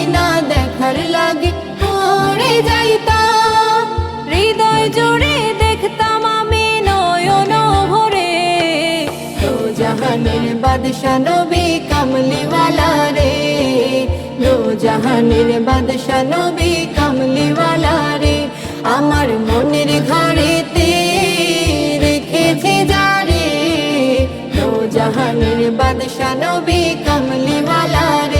Medina দেখার লাগে। পড়ে যাইতাম, হৃদয় জুড়ে দেখতাম আমি নয়ন ভরে। তো জাহানের বাদশা নবী কমলিওয়ালা রে। দো জাহানের বাদশা নবী কমলিওয়ালা রে। আমার মনের ঘরেতে রেখেছে যারে দো জাহানের বাদশা নবী কমলিওয়ালা রে।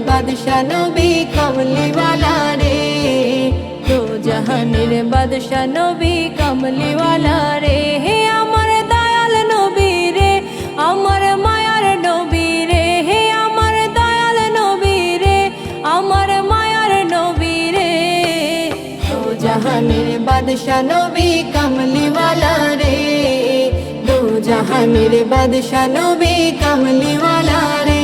বাদশা নবী কমলিওয়ালা রে দো জাহানের বাদশা নবী কমলিওয়ালা রে হে আমার দয়াল নবী রে আমার মায়ার নবী রে হে আমার দয়াল নবী রে আমার মায়ার নবী রে দো জাহানের বাদশা নবী কমলিওয়ালা রে দো জাহানের বাদশা নবী কমলিওয়ালা রে